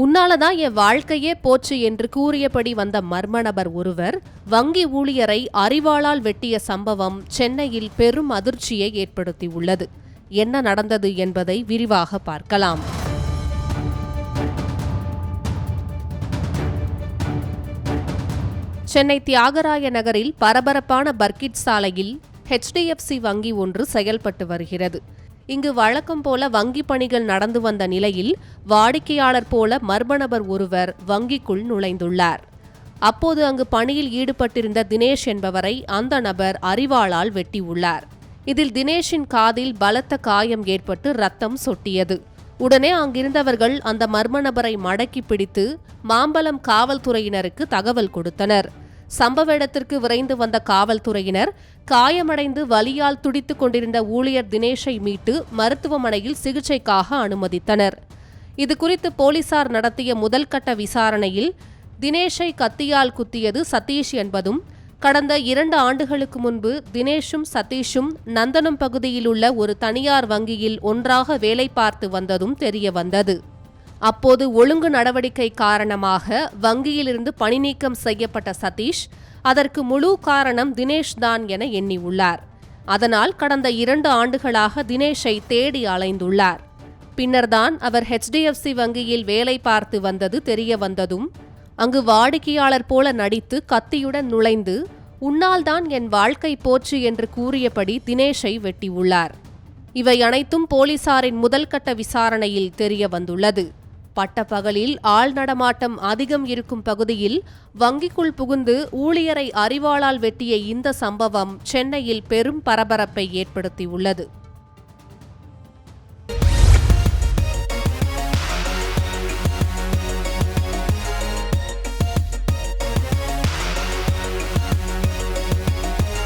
உன்னால தான் என் வாழ்க்கையே போச்சு என்று கூறியபடி வந்த மர்ம நபர் ஒருவர் வங்கி ஊழியரை அறிவாளால் வெட்டிய சம்பவம் சென்னையில் பெரும் அதிர்ச்சியை ஏற்படுத்தியுள்ளது. என்ன நடந்தது என்பதை விரிவாக பார்க்கலாம். சென்னை தியாகராய நகரில் பரபரப்பான பர்கிட் சாலையில் ஹெச்டிஎஃப்சி வங்கி ஒன்று செயல்பட்டு வருகிறது. இங்கு வழக்கம் போல வங்கி பணிகள் நடந்து வந்த நிலையில் வாடிக்கையாளர் போல மர்ம நபர் ஒருவர் வங்கிக்குள் நுழைந்துள்ளார். அப்போது அங்கு பணியில் ஈடுபட்டிருந்த தினேஷ் என்பவரை அந்த நபர் அறிவாளால் வெட்டியுள்ளார். இதில் தினேஷின் காதில் பலத்த காயம் ஏற்பட்டு ரத்தம் சொட்டியது. உடனே அங்கிருந்தவர்கள் அந்த மர்ம நபரை மடக்கி பிடித்து மாம்பலம் காவல்துறையினருக்கு தகவல் கொடுத்தனர். சம்பவ இடத்திற்கு விரைந்து வந்த காவல்துறையினர் காயமடைந்து வலியால் துடித்துக் கொண்டிருந்த ஊழியர் தினேஷை மீட்டு மருத்துவமனையில் சிகிச்சைக்காக அனுமதித்தனர். இதுகுறித்து போலீசார் நடத்திய முதல்கட்ட விசாரணையில் தினேஷை கத்தியால் குத்தியது சதீஷ் என்பதும் கடந்த இரண்டு ஆண்டுகளுக்கு முன்பு தினேஷும் சதீஷும் நந்தனம் பகுதியில் உள்ள ஒரு தனியார் வங்கியில் ஒன்றாக வேலை பார்த்து வந்ததும் தெரிய வந்தது. அப்போது ஒழுங்கு நடவடிக்கை காரணமாக வங்கியிலிருந்து பணிநீக்கம் செய்யப்பட்ட சதீஷ் அதற்கு முழு காரணம் தினேஷ் தான் என எண்ணியுள்ளார். அதனால் கடந்த இரண்டு ஆண்டுகளாக தினேஷை தேடி அலைந்துள்ளார். பின்னர்தான் அவர் ஹெச்டிஎஃப்சி வங்கியில் வேலை பார்த்து வந்தது தெரிய வந்ததும் அங்கு வாடிக்கையாளர் போல நடித்து கத்தியுடன் நுழைந்து உன்னால்தான் என் வாழ்க்கை போச்சு என்று கூறியபடி தினேஷை வெட்டியுள்ளார். இவை அனைத்தும் போலீசாரின் முதல்கட்ட விசாரணையில் தெரிய வந்துள்ளது. பட்டப்பகலில் ஆள் நடமாட்டம் அதிகம் இருக்கும் பகுதியில் வங்கிக்குள் புகுந்து ஊழியரை அறிவாளால் வெட்டிய இந்த சம்பவம் சென்னையில் பெரும் பரபரப்பை ஏற்படுத்தியுள்ளது.